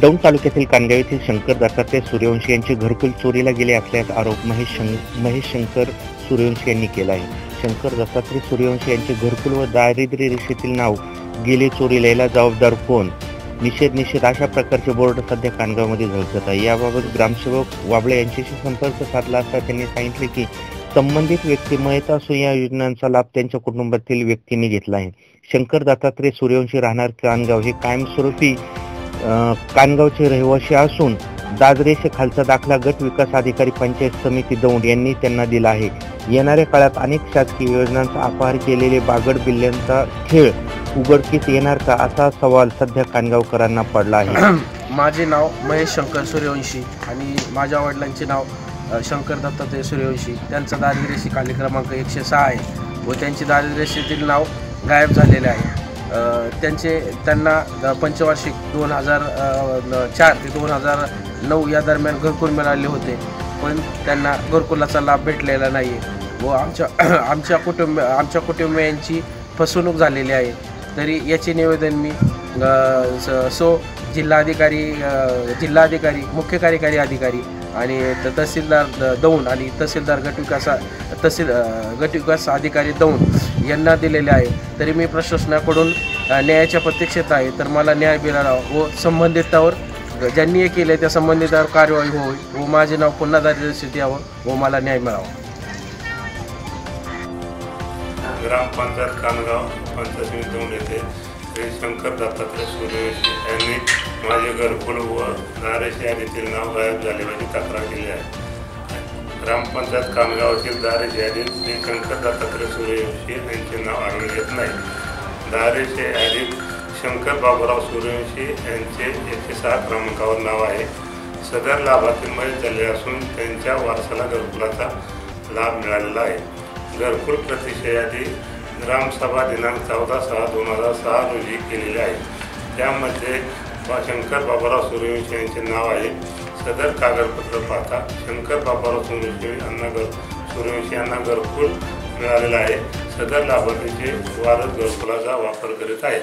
दौंड तालुक्यातील कानगाव येथील शंकर दत्तात्रय सूर्यवंशी यांचे घरकुल चोरीला गेले असल्याचा आरोप महेश शं महेश शंकर सूर्यवंशी यांनी केला आहे. शंकर दत्तात्रय सूर्यवंशी यांचे घरकुल व दारिद्र्य रेषेतील नाव गेले चोरीला याला जबाबदार कोण? निषेध निषेध अशा प्रकारचे बोर्ड सध्या कानगावमध्ये झळकत आहे. याबाबत ग्रामसेवक वाबळे यांच्याशी संपर्क साधला असता त्यांनी सांगितले की संबंधित व्यक्ती मयत असून या योजनांचा लाभ त्यांच्या कुटुंबातील व्यक्तींनी घेतला आहे. शंकर दत्तात्रय सूर्यवंशी राहणार कानगाव हे कायमस्वरूपी कानगावचे रहिवासी असून दादरेचे खालचा दाखला गट विकास अधिकारी पंचायत समिती दौंड यांनी त्यांना दिला आहे. येणाऱ्या काळात अनेक शासकीय योजनांचा अपहार केलेले बागड बिल्ल्यांचा खेळ उघडकीस येणार का असा सवाल सध्या कानगावकरांना पडला आहे. माझे नाव महेश शंकर सूर्यवंशी आणि माझ्या वडिलांचे नाव शंकर दत्तात्रय सूर्यवंशी. त्यांचा दारिद्र्यशी खाली क्रमांक एकशे सहा आहे व त्यांचे दारिद्र्यशीतील नाव गायब झालेले आहे. त्यांचे त्यांना पंचवार्षिक दोन हजार चार ते दोन हजार नऊ या दरम्यान घरकुल मिळाले होते. पण त्यांना घरकुलाचा लाभ भेटलेला नाही आहे व आमच्या आमच्या कुटुंब आमच्या कुटुंबियांची फसवणूक झालेली आहे. तरी याचे निवेदन मी स- सो जिल्हाधिकारी जिल्हाधिकारी मुख्य कार्यकारी अधिकारी आणि त- तहसीलदार द- दौंड आणि तहसीलदार गटविकासा तहसील गटविकास अधिकारी दौंड यांना दिलेले आहे. तरी मी प्रशासनाकडून न्यायाच्या प्रतीक्षेत आहे. तर मला न्याय मिळाला व संबंधितावर ज्यांनी हे केले त्या संबंधितावर कार्यवाही होईल व माझे नाव पुन्हा दारिद्र्य यावं व मला न्याय मिळावा. ग्रामपंचायत कानगाव पंचायत येथे श्री शंकर दत्तात्रय सूर्यवंशी यांनी माझे घरकुल व दारेशी यादीतील नाव गायब झाल्याची तक्रार केली आहे. ग्रामपंचायत कामगावातील दारेश यादीत श्री शंकर दत्तात्रय सूर्यवंशी यांचे नाव आढळून येत नाही. दारेश यादीत शंकर बाबूराव सूर्यवंशी यांचे एकशे सहा क्रमांकावर नाव आहे. सदर लाभार्थी झाले असून त्यांच्या वारसाला घरकुलाचा लाभ मिळालेला आहे. घरकुल प्रतिषयादी ग्रामसभा दिनांक चौदा सहा दोन हजार सहा रोजी केलेली आहे. त्यामध्ये बा शंकर बाबाराव सूर्यवंशी यांचे नाव आहे. सदर कागदपत्र पाहता शंकर बाबाराव सूर्यवंशी यांना घर सूर्यवंशी यांना घरकुल मिळालेला आहे. सदर लाभार्थीचे वारस घरकुलाचा वापर करीत आहेत